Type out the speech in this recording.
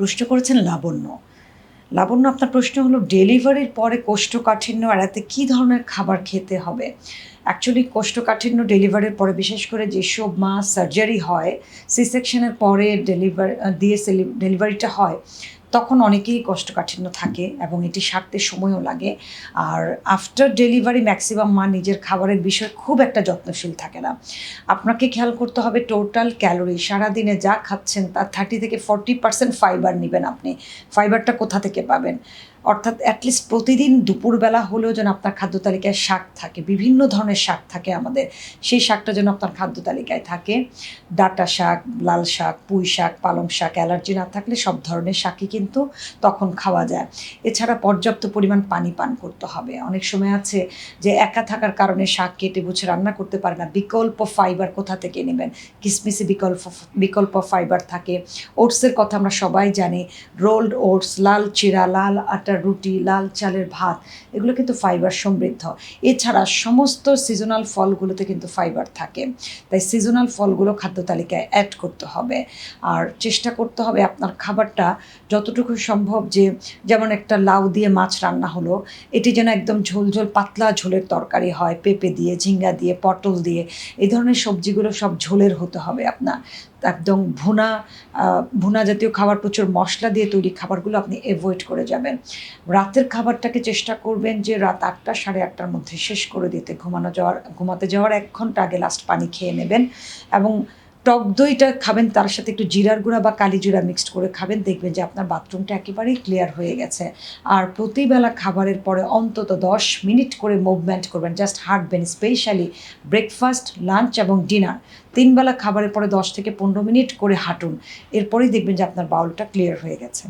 প্রশ্ন করেছেন লাবণ্য। লাবণ্য, আপনার প্রশ্ন হলো, ডেলিভারির পরে কোষ্ঠকাঠিন্য এড়াতে কী ধরনের খাবার খেতে হবে? অ্যাকচুয়ালি কোষ্ঠকাঠিন্য ডেলিভারির পরে, বিশেষ করে যেসব মা সার্জারি হয় সি সেকশনের পরে ডেলিভারি দিয়ে ডেলিভারিটা হয়, তখন অনেকেই কোষ্ঠকাঠিন্য থাকে এবং এটি সারতে সময়ও লাগে। আর আফটার ডেলিভারি ম্যাক্সিমাম মা নিজের খাবারের বিষয়ে খুব একটা যত্নশীল থাকে না। আপনাকে খেয়াল করতে হবে টোটাল ক্যালোরি সারাদিনে যা খাচ্ছেন, তার থার্টি থেকে ফর্টি পার্সেন্ট ফাইবার নেবেন আপনি। ফাইবারটা কোথা থেকে পাবেন? অর্থাৎ অ্যাটলিস্ট প্রতিদিন দুপুরবেলা হলেও যেন আপনার খাদ্য তালিকায় শাক থাকে, বিভিন্ন ধরনের শাক থাকে আমাদের। সেই শাকটা যেন আপনার খাদ্য তালিকায় থাকে। ডাটা শাক, লাল শাক, পুঁই শাক, পালং শাক, অ্যালার্জি না থাকলে সব ধরনের শাকই কিন্তু তখন খাওয়া যায়। এছাড়া পর্যাপ্ত পরিমাণ পানি পান করতে হবে। অনেক সময় আছে যে একা থাকার কারণে শাক কেটে বুঝে রান্না করতে পারে না। বিকল্প ফাইবার কোথা থেকে নেবেন? কিসমিসে বিকল্প বিকল্প ফাইবার থাকে। ওটসের কথা আমরা সবাই জানি। রোল্ড ওটস লাল চিরা লাল আটার রুটি, লাল চালের ভাত, এগুলো কিন্তু ফাইবার সমৃদ্ধ। এছাড়া সমস্ত সিজনাল ফলগুলোতে কিন্তু ফাইবার থাকে। তাই সিজনাল ফলগুলো খাদ্য তালিকায় অ্যাড করতে হবে। আর চেষ্টা করতে হবে আপনার খাবারটা যতটুকু সম্ভব যে, যেমন একটা লাউ দিয়ে মাছ রান্না হলো, এটি যেন একদম ঝোল ঝোল, পাতলা ঝোলের তরকারি হয়, পেঁপে দিয়ে, ঝিঙ্গা দিয়ে, পটল দিয়ে, এই ধরনের সবজিগুলো সব ঝোলের হতে হবে আপনার। একদম ভুনা ভুনা জাতীয় খাবার, প্রচুর মশলা দিয়ে তৈরি খাবারগুলো আপনি অ্যাভয়েড করে যাবেন। রাতের খাবারটাকে চেষ্টা করবেন যে রাত আটটা, সাড়ে আটটার মধ্যে শেষ করে দিতে। ঘুমানো যাওয়ার, ঘুমাতে যাওয়ার এক ঘণ্টা আগে লাস্ট পানি খেয়ে নেবেন এবং টক দইটা খাবেন, তার সাথে একটু জিরার গুঁড়া বা কালি জিরা মিক্সড করে খাবেন। দেখবেন যে আপনার বাথরুমটা একেবারেই ক্লিয়ার হয়ে গেছে। আর প্রতিবেলা খাবারের পরে অন্তত দশ মিনিট করে মুভমেন্ট করবেন। জাস্ট হাঁটবেন স্পেশালি ব্রেকফাস্ট লাঞ্চ এবং ডিনার তিনবেলা খাবারের পরে দশ থেকে পনেরো মিনিট করে হাঁটুন। এরপরেই দেখবেন যে আপনার বাউলটা ক্লিয়ার হয়ে গেছে।